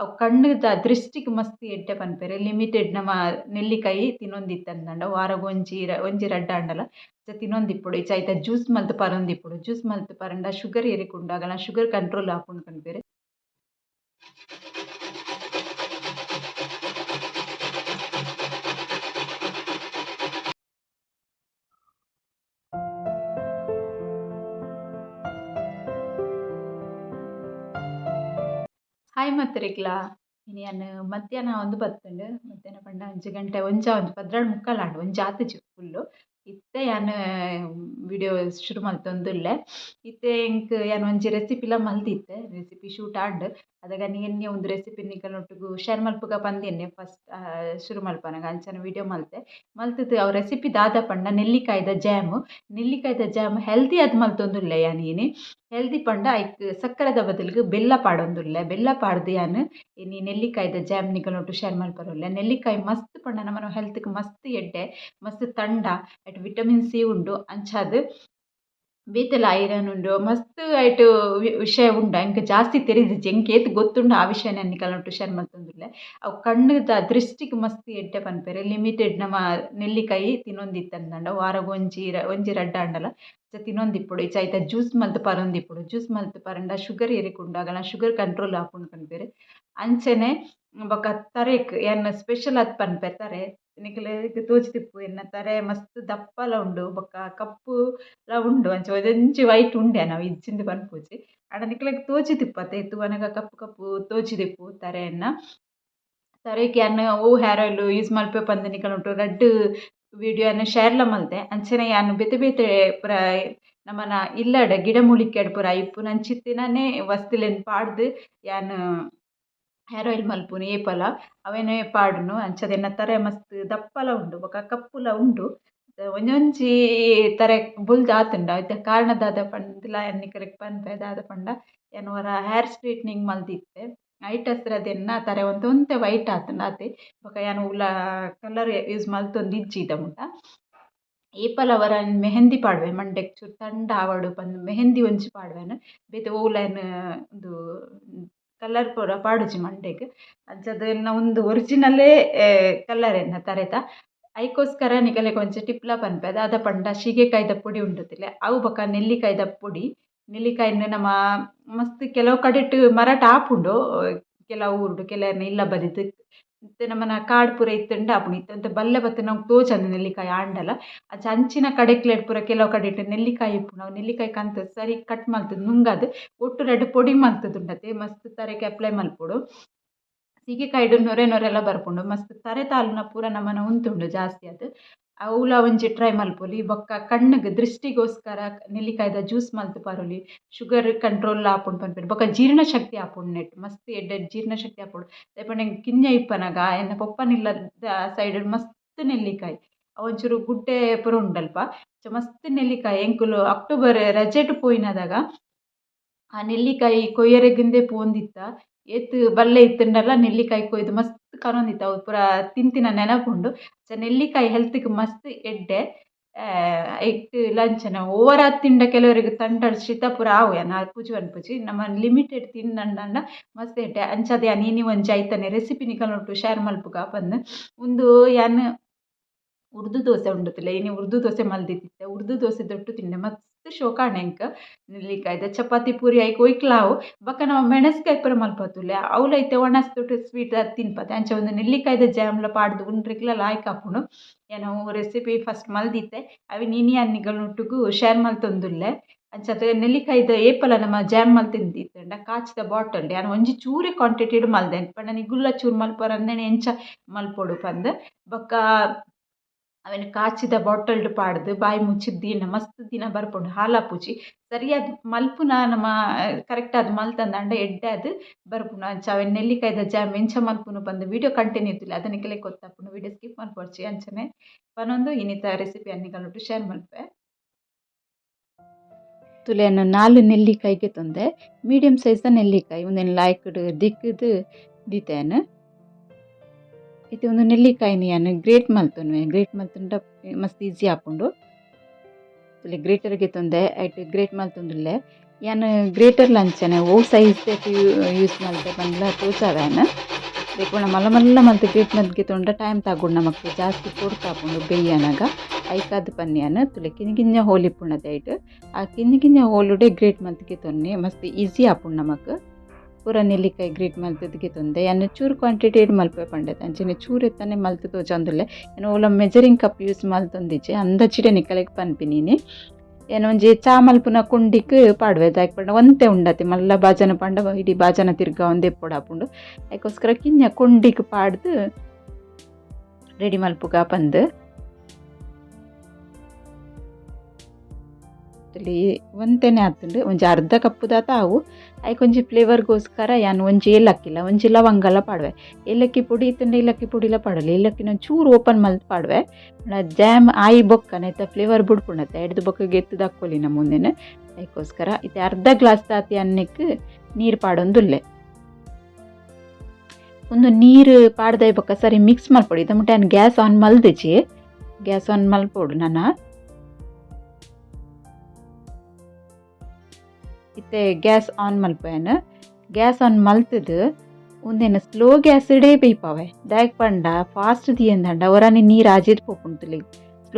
ಅವು ಕಣ್ಣುದ ದೃಷ್ಟಿಗ್ ಮಸ್ತ್ ಎಡ್ಡೆ ಪನ್ಪೆರ್. ಲಿಮಿಟೆಡ್ ನಮ ನೆಲ್ಲಿಕಾಯಿ ತಿನ್ನೊಂದಿತ್ತಂದಂಡ ವಾರಗ್ ಒಂಜಿ ಒಂಜಿ ರಡ್ಡ್ ಆಂಡಲ ಇಜ್ಜ ತಿನೊಂದಿಪ್ಪುಡು ಇಜ್ಜ ಐತ ಜ್ಯೂಸ್ ಮಲ್ತ್ ಪರೊಂದಿಪ್ಪುಡು ಜ್ಯೂಸ್ ಮಲ್ತ್ ಪರಂಡ ಶುಗರ್ ಎರಿಕುಂಡು ಅಗಲ ಶುಗರ್ ಕಂಟ್ರೋಲ್ ಆಪುಂಡು ಪನ್ಪೆರ್. ಹಾಯ್ ಮತ್ತುರೆಗ್ಲ ಇನಿ ಯಾನ್ ಮಧ್ಯಾಹ್ನ ಒಂದು ಬತ್ತುಂಡು, ಮಧ್ಯಾಹ್ನ ಪಂಡ ಅಂಚ ಗಂಟೆ ಒಂಜ ಒಂಜಿ ಪದ್ರಾಡ್ ಮುಕ್ಕಾಲ್ ಆಂಡ್ ಒಂಜಿ ಆತುಜಿ ಫುಲ್ಲು. ಇತ್ತೆ ಯಾನ್ ವಿಡಿಯೋ ಶುರು ಮಲ್ತೊಂದುಲ್ಲೆ ಇತ್ತೆ ಎಂಕ್ ಯಾನ್ ಒಂಜಿ ರೆಸಿಪಿಲ ಮಲ್ತಿತ್ತೆ ರೆಸಿಪಿ ಶೂಟ್ ಆಂಡ್ ಅದಾಗ ಎನ್ನೆ ಒಂದು ರೆಸಿಪಿ ನಿಕಲ್ನೊಟ್ಟುಗು ಶೇರ್ ಮಲ್ಪುಗ ಪಂದೆನ್ನೆ ಫಸ್ಟ್ ಶುರು ಮಲ್ಪನಗ ಅಂಚನ ವಿಡಿಯೋ ಮಲ್ತೆ ಮಲ್ತುದು ಅವು ರೆಸಿಪಿ ದಾದ ಪಂಡ ನೆಲ್ಲಿಕಾಯ್ದ ಜಾಮ್ ನೆಲ್ಲಿಕಾಯ್ದ ಜಾಮ್ ಹೆಲ್ದಿ ಆದ್ ಮಲ್ತೊಂದುಲ್ಲೆ ಯಾನ್ ಇನಿ ಹೆಲ್ದಿ ಪಂಡ ಐಕ್ ಸಕ್ಕರೆದ ಬದಲಿಗೆ ಬೆಲ್ಲ ಪಾಡೊಂದುಲ್ಲೆ ಬೆಲ್ಲ ಪಾಡ್ದು ಯಾನ್ ನೀ ನೆಲ್ಲಿಕಾಯ್ದ ಜಾಮ್ ನಿಕಲ್ನೊಟ್ಟು ಶೇರ್ ಮಲ್ಪರೊಲ್ಲೆ ನೆಲ್ಲಿಕಾಯಿ ಮಸ್ತ್ ಪಂಡ ನಮನ ಹೆಲ್ತ್ಗೆ ಮಸ್ತ್ ಎಡ್ಡೆ ಮಸ್ತ್ ತಂಡ ಅಟ್ ವಿಟಮಿನ್ ಸಿ ಉಂಡು ಅಂಚಾದ್ ಬೇತೆಲ ಐರನ್ ಮಸ್ತ್ ಐಟ್ ವಿಷಯ ಉಂಡ ಇಂಕ ಜಾಸ್ತಿ ತೆರಿದಿಜ್ಜಿ ಎಂಕ್ ಏತ್ ಗೊತ್ತುಂಡು ಆ ವಿಷಯ ನನ್ನ ನಿಕಲ್ನೊಟ್ಟು ಶೇರ್ ಮಲ್ತೊಂದುಲ್ಲೆ ಅವು ಕಣ್ಣುದ ದೃಷ್ಟಿಗೆ ಮಸ್ತ್ ಎಡ್ಡೆ ಪನ್ಪೆರ್ ಲಿಮಿಟೆಡ್ ನಮ್ಮ ನೆಲ್ಲಿಕಾಯಿ ತಿನ್ನೊಂದಿತ್ತಂದ ವಾರಗ್ ಒಂಜಿ ಒಂಜಿ ರಡ್ಡ್ ಆಂಡಲ ಇಜ್ಜ ತಿನೊಂದಿಪ್ಪುಡು ಇಜ್ಜ ಐತ ಜ್ಯೂಸ್ ಮಲ್ತ್ ಪರೊಂದಿಪ್ಪುಡು ಜ್ಯೂಸ್ ಮಲ್ತ್ ಪರಂಡ ಶುಗರ್ ಎರಿಕುಂಡು ಆಗಲ್ಲ ಶುಗರ್ ಕಂಟ್ರೋಲ್ ಆಪುಂಡು ಪನ್ಪೆರ್ ಅಂಚನೆ ಬೊಕ ತರೆಕ್ ಯಾನ್ ಸ್ಪೆಷಲ್ ಆದ್ ಪನ್ಪೆರ್ ತರೆ ನಿಕುಲೆಗ್ ತೋಜುತಿಪ್ಪು ಎನ್ನ ತರೆ ಮಸ್ತ್ ದಪ್ಪಲ ಉಂಡು ಬೊಕ ಕಪ್ಪುಲ ಉಂಡು ಅಂಚ ಒಂಜೊಂಜಿ ವೈಟ್ ಉಂಡೆ ನಾವ್ ಇಜ್ಜಿಂದ್ ಪನ್ಪುಜಿ ಆಂಡ ನಿಕುಲೆಗ್ ತೋಜುತಿಪ್ಪು ಅತೆ ತೂವನಗ ಕಪ್ಪು ಕಪ್ಪು ತೋಜುದಿಪ್ಪು ತರೆಯನ್ನ ತರೆಕ್ ಯಾನ್ ಒವು ಹೇರ್ ಆಯಿಲ್ ಯೂಸ್ ಮಲ್ಪೆ ಪಂದ್ ನಿಕಲ್ನೊಟ್ಟು ರಡ್ಡ್ ವಿಡಿಯೋನ್ ಶೇರ್ಲ ಮಲ್ತೆ ಅಂಚನೆ ಯಾನ್ ಬೇತೆ ಬೇತೆ ಪೂರ ನಮನ ಇಲ್ಲಡ್ ಗಿಡಮೂಲಿಕೆಡ್ ಪೂರ ಇಪ್ಪುನಂಚಿತ್ತಿನನೆ ವಸ್ತುಲೆನ್ ಪಾಡ್ದ್ ಯಾನ್ ಹೇರ್ ಆಯಿಲ್ ಮಲ್ಪುನು ಏಪಲ ಅವೆನ್ ಪಾಡುನು, ಅಂಚಾದ್ ಎನ್ನ ತರೆ ಮಸ್ತ್ ದಪ್ಪಲ ಉಂಡು, ಬೊಕ ಕಪ್ಪುಲ ಉಂಡು. ಒಂಜೊಂಜಿ ತರೆ ಬುಲ್ದ್ ಆತುಂಡ ಐತ ಕಾರಣ ದಾದ ಪಂಡ್ಲ ಯಾನ್ ನಿಕುಲೆಗ್ ಪನ್ಪೆ, ದಾದ ಪಂಡ ಯಾನ್ ವರ ಹೇರ್ ಸ್ಟ್ರೇಟ್ನಿಂಗ್ ಮಲ್ತಿತ್ತೆ ಐಟ್ ಹಸ್ರದ್ ಎನ್ನ ತರೆ ಒಂತೆ ಒಂತೆ ವೈಟ್ ಆತುಂಡ ಆತೆ. ಬೊಕ ಯಾನ್ ಉಲ್ಲ ಕಲರ್ ಯೂಸ್ ಮಲ್ತೊಂದಿಜ್ಜಿ ಇದ ಮುಟ. ಏಪಲ ವರ ಮೆಹಂದಿ ಪಾಡ್ವೆ ಮಂಡೆಗ್ ಚೂರು ತಂಡ ಆವಡ್ ಪಂದ್ ಮೆಹಂದಿ ಒಂಜಿ ಪಾಡ್ವೆನ್. ಬೇತೆ ಯಾನ್ ಉಂದು ಕಲರ್ ಪೂರ ಪಾಡುಜಿ ಮಂಡೆಗ್. ಅಂಚಾದ್ ಎನ್ನ ಉಂದು ಒರಿಜಿನಲೇ ಎನ್ನ ತರೆತ. ಐಕೋಸ್ಕರ ನಿಕಲೆಗ್ ಒಂಚಿ ಟಿಪ್ಲ ಪನ್ಪೆ ದಾದ ಪಂಡ ಶೀಗೆಕಾಯ್ದ ಪುಡಿ ಉಂಡುತಿಲೆ ಅವು ಬೊಕ ನೆಲ್ಲಿಕಾಯ್ದ ಪುಡಿ. ನೆಲ್ಲಿಕಾಯಿನ್ ನಮ ಮಸ್ತ್ ಕೆಲವು ಕಡೆಟ್ ಮರಾಟ ಆಪುಂಡು ಕೆಲವು ಊರುಡು ಕೆಲವೆರ್ನ ಇಲ್ಲ ಬರಿಟ್ ಇತ್ತೆ ನಮ್ಮನ ಕಾಡ್ ಪೂರ ಇತ್ತಂಡ ಆಪುಂಡು ಇತ್ತೆ ಒಂತೆ ಬಲ್ಲೆ ಬತ್ತೆ ನಮಕ್ ತೋಜಂದ್ ನೆಲ್ಲಿಕಾಯಿ ಆಂಡಲ. ಅಂಚ ಅಂಚಿನ ಕಡೆಕ್ಲೆಡ್ ಪೂರ ಕೆಲವು ಕಡೆಟ್ ನೆಲ್ಲಿಕಾಯಿ ಇಪ್ಪುಂಡು ಅವು ನೆಲ್ಲಿಕಾಯಿ ಕಂತ್ ಸರಿ ಕಟ್ ಮಲ್ತುದು ನುಂಗದು, ಒಟ್ಟು ರಡ್ಡ್ ಪೊಡಿ ಮಲ್ತುದುಂಡತೆ ಮಸ್ತ್ ತರೆಗ್ ಅಪ್ಲೈ ಮಲ್ಪೊಡು ಸೀಗೆಕಾಯಿಡ್ ನೊರೆ ನೊರೆಲ ಬರ್ಪುಂಡು ಮಸ್ತ್ ತರೆ ತಾಲುನ ಪೂರ ನಮನ ಉಂತುಂಡು ಜಾಸ್ತಿ ಆದ್ ಅವುಲ ಒಂಜಿ ಟ್ರೈ ಮಲ್ಪೊಲಿ, ಬೊಕ್ಕ ಕಣ್ಣುಗ್ ದೃಷ್ಟಿಗೋಸ್ಕರ ನೆಲ್ಲಿಕಾಯ್ದ ಜ್ಯೂಸ್ ಮಲ್ತ್ ಪಾರೊಲಿ, ಶುಗರ್ ಕಂಟ್ರೋಲ್ ಆಪುಂಡು ಪನ್ಪೆಡ್ ಬೊಕ್ಕ ಜೀರ್ಣ ಶಕ್ತಿ ಆಪುಂಡು ನೆಟ್, ಮಸ್ತ್ ಎಡ್ಡೆ ಜೀರ್ಣ ಶಕ್ತಿ ಆಪುಂಡು. ದಾಯೆ ಕಿನ್ಯ ಇಪ್ಪನಾಗ, ಎನ್ನ ಪೊಪ್ಪನಿಲ್ಲದ ಸೈಡ್ ಮಸ್ತ್ ನೆಲ್ಲಿಕಾಯಿ ಒಂಚೂರು ಗುಡ್ಡೆ ಪುರ ಉಂಡಲ್ಪ. ಮಸ್ತ್ ನೆಲ್ಲಿಕಾಯಿ, ಎಂಕುಲು ಅಕ್ಟೋಬರ್ ರಜೆಟ್ ಪೋಯಿನದಾಗ, ಆ ನೆಲ್ಲಿಕಾಯಿ ಕೊಯ್ಯರೆಗಿಂದೆ ಪೋಂದಿತ್ತ ಏತ್ ಬಲ್ಲೆ ಇತ್ತಂಡಲ್ಲ, ನೆಲ್ಲಿಕಾಯಿ ಕೊಯ್ದು ಮಸ್ತ್ ಕರೊಂದಿತ್ತ. ಅವು ಪೂರ ತಿಂತಿನ ನೆನಪುಂಡು ಅಂಚ ನೆಲ್ಲಿಕಾಯಿ ಹೆಲ್ತ್ಗ್ ಮಸ್ತ್ ಎಡ್ಡೆ ಐಟ್ ಲಂಚನ ಓವರ್ ಆದ್ ತಿಂಡ ಕೆಲವೆರ್ಗ್ ತಂಡ ಶಿತ ಪೂರ ಆವು ಯಾನ್ ಆಪುಜಿ ಪೂಜಿ. ನಮ ಲಿಮಿಟೆಡ್ ತಿನ್ನಂಡಾಂಡ ಮಸ್ತ್ ಎಡ್ಡೆ. ಅಂಚಾದ್ ಯಾನ್ ಇನಿ ಒಂಜಿ ಐತನೆ ರೆಸಿಪಿ ನಿಕಲ್ನೊಟ್ಟು ಶೇರ್ ಮಲ್ಪುಗ ಪಂದ್ ಉಂದು ಯಾನ್ ಉರ್ದು ದೋಸೆ ಉಂಡುತಿಲೆ ಇನಿ ಉರ್ದು ದೋಸೆ ಮಲ್ದಿತ್ತಿತ್ತೆ ಉರ್ದು ದೋಸೆ ದೊಟ್ಟು ತಿಂಡೆ ಮಸ್ತ್ ಶೋಕಾಂಡ ಎಂಕ್ ನೆಲ್ಲಿಕಾಯ್ದ ಚಪಾತಿ ಪೂರಿ ಐಕ್ ಒಯ್ಕ್ಲಾವು ಬಕ್ಕ ನಮ ಮೆಣಸ್ಕಾಯಿ ಪರ ಮಲ್ಪತ್ತುಲ್ಲೆ ಅವ್ಲ ಐತೆ ದೊಟ್ಟು ಸ್ವೀಟ್ ತಿನ್ಪತೆ ಅಂಚ ಒಂದು ನೆಲ್ಲಿಕಾಯ್ದ ಜಾಮ್ಲ ಪಾಡ್ದು ಉಂಡ್ರಿಕ್ಲ ಲಾಯ್ಕ್ ಆಪುಂಡು ಏನೋ ರೆಸಿಪಿ ಫಸ್ಟ್ ಮಲ್ದಿತ್ತೆ ಅವಿ ನೀನಿ ಯಾನ್ ನಿಕಲ್ನೊಟ್ಟುಗು ಶೇರ್ ಮಲ್ತೊಂದುಲ್ಲೆ ಅಂಚ ನೆಲ್ಲಿಕಾಯ್ದ ಏಪಲ ನಮ ಜಾಮ್ ಮಲ್ತಿದ್ದಿತ್ತಂಡ ಕಾಚಿದ ಬಾಟಲ್ ಯಾನು ಒಂಜಿ ಚೂರೆ ಕ್ವಾಂಟಿಟಿಡ್ ಮಲ್ದೆ ಪಂಡ ಗುಲ್ಲ ಚೂರು ಮಲ್ಪೊಡು ಅಂದೆನೆ ಎಂಚ ಮಲ್ಪೊಡು ಪಂದ್ ಬೊಕ್ಕ ಅವೆನ್ ಕಾಚಿದ ಬಾಟಲ್ಡ್ ಪಾಡ್ದ್, ಬಾಯಿ ಮುಚ್ಚಿದ್ ದೀನ ಮಸ್ತ್ ದಿನ ಬರ್ಪುಂಡು ಹಾಲಾಪುಜಿ ಸರಿಯಾದ ಮಲ್ಪುನ, ನಮ್ಮ ಕರೆಕ್ಟ್ ಆದ್ ಎಡ್ಡೆ ಅದು ಬರ್ಪುಂಡು ಅಂಚ ಅವೆನ್ ನೆಲ್ಲಿಕಾಯ್ದ ಜಾಮ್ ಎಂಚ ಮಲ್ಪುನು ಪಂದ್ ವಿಡಿಯೋ ಕಂಟಿನ್ಯೂ ಇತ್ತುಲೆ ಅದನ್ನ ನಿಕಲೆಗ್ ಗೊತ್ತಾಪುಂಡು ವಿಡಿಯೋ ಸ್ಕಿಪ್ ಮನ್ಪೊಡ್ಚಿ ಅಂಚನೆ ಪನೊಂದು ಇನ್ನಿತ ರೆಸಿಪಿ ಯಾನ್ ನಿಕಲ್ನೊಟ್ಟು ಶೇರ್ ಮಲ್ಪೆ. ತುಲೆಯನ್ನು ನಾಲ್ ನೆಲ್ಲಿಕಾಯಿ ಮೀಡಿಯಂ ಮೀಡಿಯಮ್ ಸೈಜ್ದ ನೆಲ್ಲಿಕಾಯಿ. ಉಂದೆನ್ ಲಾಯ್ಕ್ಡ್ ದಿಕ್ಕದು, ದೀತೆನ್. ಇತ್ತೆ ಒಂದು ನೆಲ್ಲಿಕಾಯಿ ಯಾನ್ ಗ್ರೇಟ್ ಮಲ್ತೊನ್ವೆ ಗ್ರೇಟ್ ಮಲ್ತುಂಡ ಮಸ್ತ್ ಈಸಿ ಹಾಕೊಂಡು. ಇಲ್ಲಿ ಗ್ರೇಟರ್ ತಂದೆ ಐಟ್ ಗ್ರೇಟ್ ಮಲ್ತೊಂದುಲ್ಲೆ ಗ್ರೇಟರ್ ಲಂಚನೆ, ಓ ಸೈಜ್ ಯೂಸ್ ಮಲ್ತೆ, ಬಂದ್ಲ ತೋಚಾದ ದೇಪುಂಡ ಮಲ್ಲ ಮಲ್ಲ ಮಲ್ತು ಗ್ರೇಟ್ ಮಲ್ತ್ ತೊಂಡ ಟೈಮ್ ತಗೊಂಡು ನಮಕ್ ಜಾಸ್ತಿ ಕೊರ್ತಾಪುಂಡು ಬೇಯ್ಯನಗ ಐಕಾದ್ ಪನ್ಯಾನ ತುಲೆ ಕಿಂಜ ಕಿಂಜ ಹೋಲಿ ಇಪ್ಪುಂಡತೆ ಐಟ್. ಆ ಕಿಂಜ ಹೋಲುಡೆ ಗ್ರೇಟ್ ಮಲ್ತಿಗೆ ತೊನ್ನೆ, ಮಸ್ತ್ ಈಸಿ ಆಪುಂಡು ನಮಕ್. ಪೂರ ನೆಲ್ಲಿಕಾಯಿ ಗ್ರೀಟ್ ಮಲ್ತದಕ್ಕೆ ತೊಂದೆ, ಯಾನ್ ಚೂರು ಕ್ವಾಂಟಿಟಿ ಎಡ್ ಮಲ್ಪೆ ಪಂಡೆ ಅಂಚಿನ ಚೂರು ಎತ್ತಾನೆ ಮಲ್ತು ತೋಜೊಂದುಲ್ಲೆ ಏನು ಓಲ ಮೆಜರಿಂಗ್ ಕಪ್ ಯೂಸ್ ಮಲ್ತೊಂದಿಜ್ಜೆ ಅಂದಚಿಡೆ ನಿಕಲೆಗ್ ಪನ್ಪಿನೀನಿ ಏನು ಒಂಜಿ ಚಾ ಮಲ್ಪುನ ಕುಂಡಿಕ್ ಪಾಡ್ವೆ, ದಾಯಕ್ ಪಂಡ, ಒಂತೆ ಉಂಡತೆ, ಮಲ್ಲ ಬಾಜನ ಪಂಡ, ಇಡೀ ಬಾಜನ ತಿರ್ಗ ಒಂದೇ ಪೊಡಾಪುಂಡು ಐಕೋಸ್ಕರ ಕಿನ್ಯ ಕುಂಡಿಕ್ ಪಾಡ್ದು ರೆಡಿ ಮಲ್ಪುಗ ಪಂದ್. ಇಲ್ಲಿ ಒಂತೆನೆ ಆತುಂಡು ಒಂಜಿ ಅರ್ಧ ಕಪ್ಪುದಾತ ಆವು ಐಕೊಂಜಿ ಫ್ಲೇವರ್ಗೋಸ್ಕರ ಯಾನ್ ಒಂಜಿ ಏಲಕ್ಕಿಲ, ಒಂಜಿ ಲವಂಗಲ ಪಾಡ್ವೆ. ಏಲಕ್ಕಿ ಪುಡಿ ಇತ್ತಂಡೆ ಏಲಕ್ಕಿ ಪುಡಿಲ ಪಾಡಲ್ಲ, ಏಲಕ್ಕಿನ ಚೂರು ಓಪನ್ ಮಲ್ತ್ ಪಾಡ್ವೆ. ಜಾಮ್ ಆಯಿ ಬೊಕ್ಕನ ಐತ ಫ್ಲೇವರ್ ಬುಡ್ಪುಂಡತೆ ಎಡ್ದು ಬೊಕ್ಕಗೆ ಎತ್ತು ನಮ್ಮ ಮುಂದೆನೆ. ಐಕೋಸ್ಕರ ಇತ್ತೆ ಅರ್ಧ ಗ್ಲಾಸ್ ತಾತಿ ಅನ್ನಕ್ಕೆ ನೀರು ಪಾಡೊಂದುಲ್ಲೆ. ಒಂದು ನೀರು ಪಾಡ್ದೈ ಬೊಕ್ಕ ಸರಿ ಮಿಕ್ಸ್ ಮಲ್ಪೊಡು ಇದ ಮುಟ್ಟೆ ಗ್ಯಾಸ್ ಆನ್ ಮಲ್ದಿಜಿ ಗ್ಯಾಸ್ ಆನ್ ಮಲ್ಪೊಡು ನನ್ನ ಇತ್ತೆ ಗ್ಯಾಸ್ ಆನ್ ಮಲ್ಪೆನ್ ಗ್ಯಾಸ್ ಆನ್ ಮಲ್ತುದು ಉಂದೆನ ಸ್ಲೋ ಗ್ಯಾಸ್ ಇಡೇ ಬೇಯ್ಪವೆ. ದಾಯಕ್ ಪಂಡ ಫಾಸ್ಟ್ ದಿಯಂದಂಡ ಒರನೆ ನೀರು ಆಜಿದ್ ಸ್ಲೋ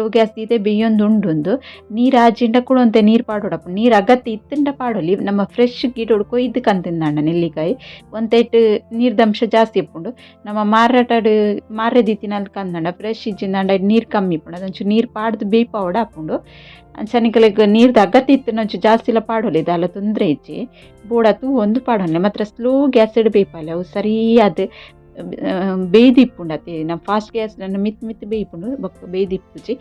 ಗ್ಯಾಸ್ ದೀತೆ ಬೇಯೊಂದು ಉಂಡುಂದು. ನೀರು ಆಜಿಂಡ ಕುಡೊಂತೆ ನೀರು ಪಾಡೋಡಪ್ಪ ನೀರು ಅಗತ್ಯ ಇತ್ತಿಂಡ ಪಾಡೋಲಿ. ನಮ್ಮ ಫ್ರೆಶ್ ಗಿಡೋಡು ಕೊಯ್ದು ಕಂತಿಂದಂಡ ನೆಲ್ಲಿಕಾಯಿ. ಒಂದೆಟ್ಟು ನೀರ್ದಂಶ ಜಾಸ್ತಿ ಇಪ್ಪುಂಡು. ನಮ್ಮ ಮಾರಾಟ ಮಾರ ದಿತ್ತಿನಲ್ಲಿ ಕಂದಂಡ ಫ್ರೆಶ್ ಇಜ್ಜಿಂದಾಂಡ ನೀರು ಕಮ್ಮಿ ಇಪ್ಪುಂಡು. ಅದೊಂಚು ನೀರು ಪಾಡ್ದು ಬೇಯ್ಪಾವಡ ಹಾಕೊಂಡು ಅಂಚನಿಕಲೆಗ್ ನೀರ್ದು ಅಗತ್ಯ ಜಾಸ್ತಿ ಲ ಪಾಡೋಲಿ. ದಾಲ ತೊಂದರೆ ಇಜ್ಜಿ. ಬೋಡ ತೂ ಒಂದು ಪಾಡೋಲಿ. ಮಾತ್ರ ಸ್ಲೋ ಗ್ಯಾಸ್ ಇಡ್ ಬೇಯ್ಪಾಲೆ ಅವು ಸರಿಯಾದ ಬೇಯ್ದಿಪ್ಪುಂಡು ಅತಿ ನಮ್ಮ ಫಾಸ್ಟ್ ಗ್ಯಾಸ್ ನನ್ನ ಮಿತ್ ಮಿತ್ ಬೇಯ್ಪುಂಡು ಬೊಕ್ಕ ಬೇಯ್ದಿಪ್ಪುಜಿ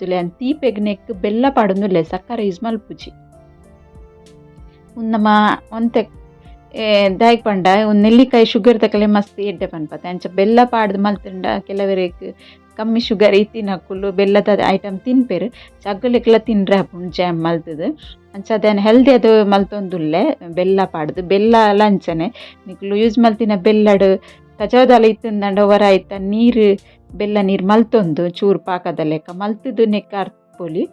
ತುಲೆ ಅನ್ ತೀಪೆಗ್ ನೆಕ್ ಬೆಲ್ಲ ಪಾಡೊಂದುಲ್ಲೆ ಸಕ್ಕರೆ ಯೂಸ್ ಮಲ್ಪುಜಿ ನಮ್ಮ ಒಂತೆ ದಾಯಕ್ ಪಂಡ ಒಂದು ನೆಲ್ಲಿಕಾಯಿ ಶುಗರ್ ತಕಲೆ ಮಸ್ತ್ ಎಡ್ಡೆ ಪನ್ಪತ್ತೆ. ಅಂಚ ಬೆಲ್ಲ ಪಾಡ್ದು ಮಲ್ತಂಡ ಕೆಲವರಿಗೆ ಕಮ್ಮಿ ಶುಗರ್ ಇತ್ತಿನಕ್ಕುಲು ಬೆಲ್ಲದ ಐಟಮ್ ತಿನ್ಪೆರ್ ಚಗ್ಗಲಿಕ್ಕೆಲ್ಲ ತಿನ್ರೆ ಹಾಕೊಂಡು ಜ್ಯಾಮ್ ಮಲ್ತದು. ಅಂಚ ಅದೇನ್ ಹೆಲ್ದಿ ಅದು ಮಲ್ತೊಂದುಲ್ಲೆ, ಬೆಲ್ಲ ಪಾಡ್ದು. ಬೆಲ್ಲ ಲಂಚನೆ, ನಿಕ್ಲು ಯೂಸ್ ಮಲ್ತಿನ ಬೆಲ್ಲಡ್ ಹೊರ ಇತ್ತ ನೀರು, ಬೆಲ್ಲ ನೀರು ಮಲ್ತೊಂದು, ಚೂರು ಪಾಕದ ಲೆಕ್ಕ ಮಲ್ತುದು ನೆಕ್ಕ ಅರ್ಪೊಲಿ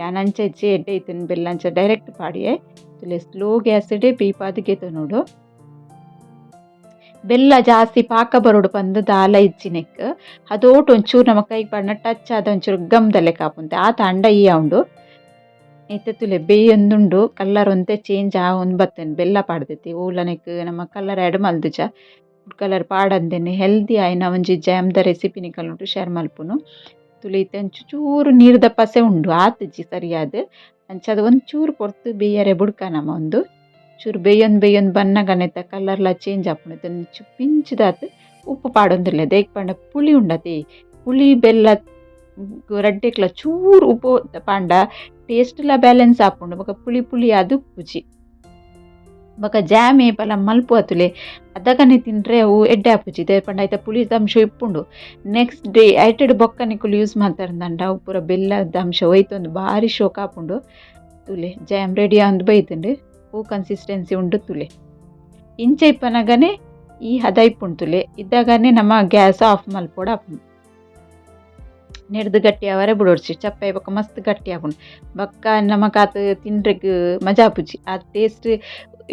ಯಾನ್ ಅಂಚ ಇಜ್ಜೆ ಎಡ್ಡೆ ಐತನ್ ಬೆಲ್ಲ ಅಂಚ ಡೈರೆಕ್ಟ್ ಪಾಡಿಯೆ. ತುಲೆ ಸ್ಲೋ ಗ್ಯಾಸ್ ಇಡೇ ಬೀಪಾದಿಗೆತ ನೋಡು. ಬೆಲ್ಲ ಜಾಸ್ತಿ ಪಾಕ ಬರೋಡು ಬಂದು ದಾಲ ಇಜ್ಜಿನೆಕ್. ಅದೋಟು ಒಂಚೂರು ನಮ್ಮ ಕೈಗೆ ಬಣ್ಣ ಟಚ್ ಆದ ಒಂಚೂರು ಗಮ್ದಲೆ ಕಾಪುಂತೆ ಆತ ಅಂಡ ಈ ಉಂಡು ಐತೆ ತುಲೆ ಬೇಯೊಂದುಂಡು. ಕಲ್ಲರ್ ಒಂತೆ ಚೇಂಜ್ ಆ ಒಂದು ಬತ್ತೇನೆ ಬೆಲ್ಲ ಪಾಡ್ದೈತಿ ಓಲನೆಕ್, ನಮ್ಮ ಕಲ್ಲರ್ ಆ್ಯಡ್ ಮಲ್ದುಜ ಫುಡ್ ಕಲರ್ ಪಾಡಂದೇನೆ ಹೆಲ್ದಿ ಆಯ್ನ ಒಂಜಿ ಜಾಮ್ದ ರೆಸಿಪಿ ನಿಕಲ್ನುಂಟು ಶೇರ್ ಮಲ್ಪುನು ತುಲೆ ಇತ್ತೆ ಒಂಚೂರು ಚೂರು ನೀರ್ದ ಪಸೆ ಉಂಡು ಆತುಜಿ ಸರಿಯಾದ್ ಅಂಚ ಒಂಚೂರು ಪೊರ್ತು ಬೇಯರೆ ಬುಡ್ಕನಮ ಒಂದು ಚೂರು ಬೇಯೊಂದು ಬೇಯೊಂದು ಬನ್ನಗನೆತ ಕಲರ್ಲ ಚೇಂಜ್ ಆಪುಂಡು ಒಂಚೂರು ಪಿಂಚ್ದಾತ್ ಉಪ್ಪು ಪಾಡೊಂದುಲ್ಲೆ ದೇಕ್ ಪಂಡ ಪುಳಿ ಉಂಡತಿ ಪುಳಿ ಬೆಲ್ಲ ರಡ್ಡೆಕ್ಲ ಚೂರು ಉಪ್ಪು ಪಾಂಡ ಟೇಸ್ಟ್ಲ ಬ್ಯಾಲೆನ್ಸ್ ಆಪುಂಡು ಬೊಕ ಪುಳಿ ಪುಳಿ ಅದು ಪುಜಿ ಬೊಕ ಜಾಮ್ ಏಪಲ ಮಲ್ಪು ಅತುಲೆ. ಅದಗನೆ ತಿಂಡ್ರೆ ಅವು ಎಡ್ಡೆ ಆಪುಜಿ ದೇ ಪಂಡ ಐತ ಪುಳಿದ ಅಂಶ ಇಪ್ಪುಂಡು. ನೆಕ್ಸ್ಟ್ ಡೇ ಐಟೆಡ್ ಬೊಕ್ಕ ನಿಕುಲು ಯೂಸ್ ಮಾಡ್ತಾರಂದ ಅವು ಪೂರ ಬೆಲ್ಲದ ಅಂಶ ಒಯ್ತೊಂದು ಭಾರಿ ಶೋಕ ಆಪುಂಡು ತುಲೆ ಜಾಮ್ ರೆಡಿ ಆಂದ್ ಬೈತುಂಡು. ಹೂ ಕನ್ಸಿಸ್ಟೆನ್ಸಿ ಉಂಡು ತುಲೆ ಇಂಚ ಇಪ್ಪನಗನೆ ಈ ಹದ ಇಪ್ಪುಂಡು ತುಲೆ ಇದ್ದಾಗನೆ ನಮ್ಮ ಗ್ಯಾಸ್ ಆಫ್ ಮಲ್ಪೋಡ ಆಪುಂಡು ನೆಡ್ದು ಗಟ್ಟಿ ಅವರೇ ಬಿಡೋಡ್ಸಿ. ಚಪ್ಪೆ ಬೊಕ ಮಸ್ತ್ ಗಟ್ಟಿ ಆಪುಂಡು ಬೊಕ್ಕ ನಮಕ್ ಆತ ತಿಂಡ್ರೆಗ್ ಮಜಾ ಆಪುಜಿ ಆ ಟೇಸ್ಟ್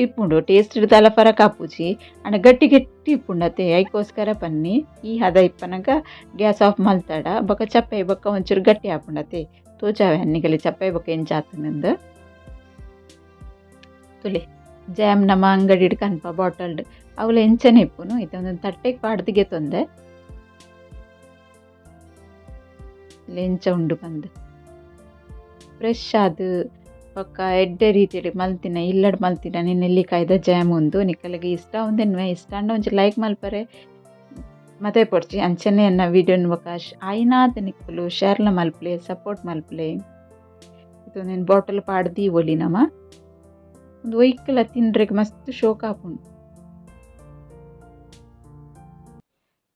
ಇಪ್ಪುಂಡು ಟೇಸ್ಟ್ ದಾಲ ಫರಕ್ ಆಪುಜಿ ಆಂಡ ಗಟ್ಟಿ ಗಟ್ಟಿ ಇಪ್ಪುಂಡತೆ ಐಕೋಸ್ಕರ ಪನ್ನಿ ಈ ಹದ ಇಪ್ಪನಗ ಗ್ಯಾಸ್ ಆಫ್ ಮಲ್ತಡ. ಬೊಕ ಚಪ್ಪೆ ಬೊಕ್ಕ ಒಂಚೂರು ಗಟ್ಟಿ ಆಪುಂಡತೆ ತೋಚಾವೆ ತೋಜಾವೆ ಅನ್ನಿಗಲಿ ಚಪ್ಪೆ ಬೊಕ ಎಂಚ ಆತುಂಡು ತುಲೆ ಜಾಮ್ ನಮ್ಮ ಅಂಗಡಿಡ್ ಕನ್ಪ ಬಾಟಲ್ಡ್ ಅವಳು ಎಂಚನೆ ಇಪ್ಪುನು ಇದೊಂದು ತಟ್ಟೆಗೆ ಪಾಡ್ದಿಗೆ ತೊಂದೆ. ಎಂಚ ಉಂಡು ಪಂದ್ ಫ್ರೆಶ್ ಆದ್ ಬೊಕ್ಕ ಎಡ್ಡೆ ರೀತಿಯಲ್ಲಿ ಮಲ್ತಿನ, ಇಲ್ಲಡ್ ಮಲ್ತಿನ ನೆಲ್ಲಿಕಾಯ್ದ ಜಾಮ್ ಉಂದು ನಿಕ್ಕಲೆಗ್ ಇಷ್ಟ ಉಂದೆನ್ವೆ ಇಷ್ಟ ಅಂಡ ಒಂಚೂರು ಲೈಕ್ ಮಲ್ಪರೆ. ಮತ್ತೆ ಪೊಡ್ಚಿ. ಅಂಚನೆ ಎನ್ನ ವಿಡಿಯೋ ಬೊಕ ಆಯ್ನಾದ ನಿಕ್ಕಲು ಶೇರ್ಲ ಮಲ್ಪಲೆ ಸಪೋರ್ಟ್ ಮಲ್ಪಲೆ. ಇದು ನೀನು ಬಾಟಲ್ ಪಾಡ್ದಿ ಒಲಿ ನಮ. ಒಂದು ಒಯ್ಕಲ ತಿನ್ರಿಗೆ ಮಸ್ತ್ ಶೋಕ್ ಆಪುಂಡು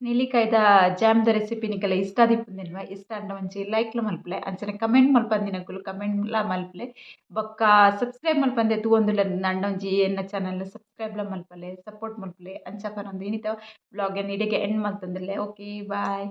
ನೆಲ್ಲಿಕಾಯ್ದ ಜಾಮ್ದ ರೆಸಿಪಿ ನಿಕಲ ಇಷ್ಟ ಆದಿಪ್ಪುಂದೆನ್ವ ಇಷ್ಟ ಅಂಡ ಒಂಜಿ ಲೈಕ್ಲ ಮಲ್ಪಲೆ, ಅಂಚನೆ ಕಮೆಂಟ್ ಮಲ್ಪಂದಿನಕ್ಕೂ ಕಮೆಂಟ್ ಲ ಮಲ್ಪಲೆ. ಬೊಕ್ಕ ಸಬ್ಸ್ಕ್ರೈಬ್ ಮಲ್ಪಂದೆ ತೂವೊಂದುಲ್ಲ ನಂಡ ಒಂಜಿ ಎನ್ನ ಚಾನಲ್ ಸಬ್ಸ್ಕ್ರೈಬ್ಲ ಮಲ್ಪಲೆ ಸಪೋರ್ಟ್ ಮಲ್ಪಲೆ. ಅಂಚ ಇನ್ನಿತ ಬ್ಲಾಗ್ ಎನ್ನ ಇಡೆಗೆ ಎಂಡ್ ಮಲ್ತೊಂದುಲ್ಲೆ ಓಕೆ ಬಾಯ್